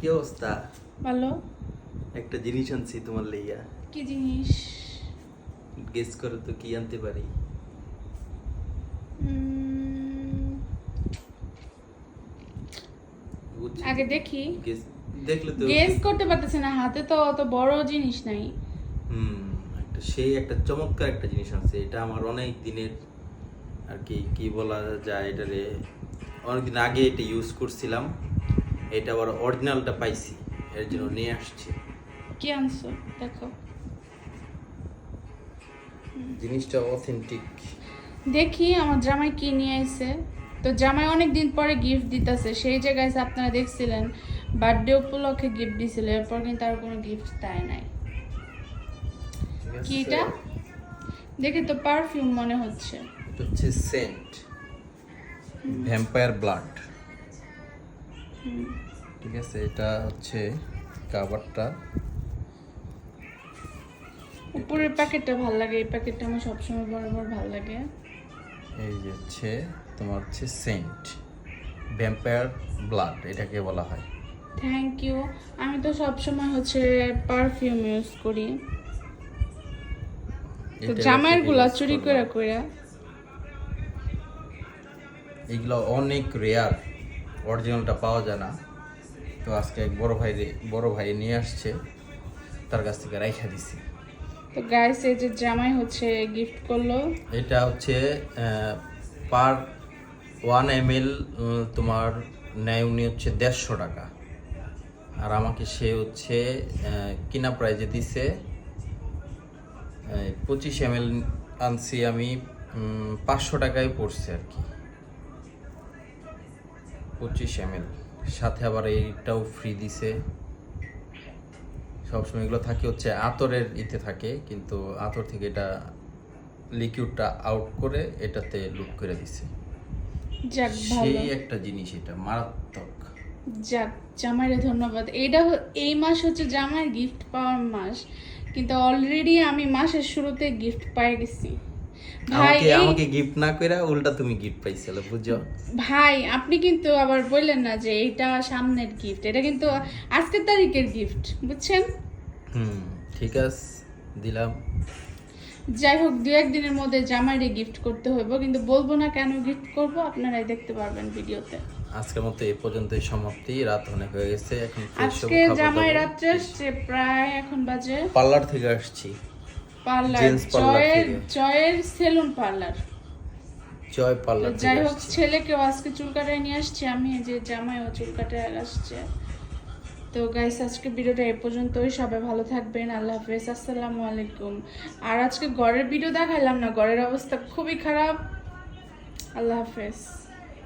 কি অবস্থা? ভালো। একটা জিনিস আনছি তোমার লইয়া। কি জিনিস? গেস করো তো কি আনতে পারি? আগে দেখি। দেখলে তো গেস করতে পারতেছে না হাতে তো অত বড় জিনিস নাই। হুম একটা সেই একটা চমৎকার একটা জিনিস আছে এটা আমার অনেক দিনের আর কি কি বলা যায় এটারে? অনেকদিন আগে এটা ইউজ করছিলাম। এটা আবার অরিজিনালটা পাইছি এর জন্য নিয়ে আসছি। কি আনছো? দেখো। জিনিসটা অথেন্টিক দেখি আমার জামাই কি নিয়ে আইছে। তো জামাই অনেক দিন পরে গিফট দিতেছে সেই জায়গায় আপনারা দেখছিলেন বার্থডে উপলক্ষে গিফট দিছিল এরপর কিন্তু আর কোনো গিফট দেয় নাই। কি এটা দেখে তো পারফিউম মনে হচ্ছে। এটা হচ্ছে সেন্ট ভ্যাম্পায়ার ব্লাড ঠিক আছে এটা হচ্ছে কাভারটা উপরের প্যাকেটটা ভালো লাগে এই প্যাকেটটা আমার সবসময় বড় ভালো লাগে। এই যে হচ্ছে তোমার হচ্ছে সেন্ট ভ্যাম্পায়ার ব্লাড এটাকে বলা হয়। থ্যাংক ইউ আমি তো সবসময় হচ্ছে পারফিউম ইউজ করি। তো জামাইয়েরগুলা চুরি। করে কইরা এগুলো অনেক রেয়ার অরিজিনালটা পাওয়া যায় না। তো আজকে এক বড় ভাই বড় ভাই নিয়ে আসছে তার কাছ থেকে রাইখা দিছি। তো গাইস এই যে জামাই হচ্ছে গিফট করল। এটা হচ্ছে পার ওয়ান এম এল তোমার নেয় উনি হচ্ছে দেড়শো টাকা। আর আমাকে সে হচ্ছে কিনা প্রাইজে দিছে পঁচিশ এম এল আনছি আমি পাঁচশো টাকায় পড়ছে আর কি। পঁচিশ এম সাথে আবার এইটাও ফ্রি দিছে। সবসময় এগুলো থাকে হচ্ছে আতরের ইতে থাকে কিন্তু আতর থেকে এটা লিকুইডটা আউট করে এটাতে লুট করে দিছে। যাক সেই একটা জিনিস এটা মারাত্মক। যাক জামাইরে ধন্যবাদ। এইটা এই মাস হচ্ছে জামাইয়ের গিফট পাওয়ার মাস কিন্তু অলরেডি আমি মাসের শুরুতে গিফট পেয়ে গেছি ভাই আমাকে আমাকে গিফট না কইরা উল্টা তুমি গিফট পাইছিলে বুঝছ? ভাই আপনি কিন্তু আবার বললেন না যে এটা সামনের গিফট এটা কিন্তু আজকের তারিখের গিফট বুঝছেন? হুম ঠিক আছে দিলাম। যাই হোক দু একদিনের মধ্যে জামাইরে গিফট করতে হইব কিন্তু বলব না কেন গিফট করব আপনারাই দেখতে পারবেন ভিডিওতে। আজকের মতো এই পর্যন্তই সমাপ্তি রাত অনেক হয়ে গেছে এখন আজকে জামাই রাত্রে আসছে প্রায় এখন বাজে পার্লার থেকে আসছি। পার্লার জয়ের জয়ের সেলুন পার্লার। জয় পার্লার যাই হোক ছেলেকেও আজকে চুল কাটায় নিয়ে আসছি আমি যে জামাইও চুল কাটায় আসছে। তো গাইস আজকে ভিডিওটা এ পর্যন্তই সবাই ভালো থাকবেন আল্লাহ হাফেজ আসসালামু আলাইকুম। আর আজকে ঘরের ভিডিও দেখাইলাম না ঘরের অবস্থা খুবই খারাপ। আল্লাহ হাফেজ।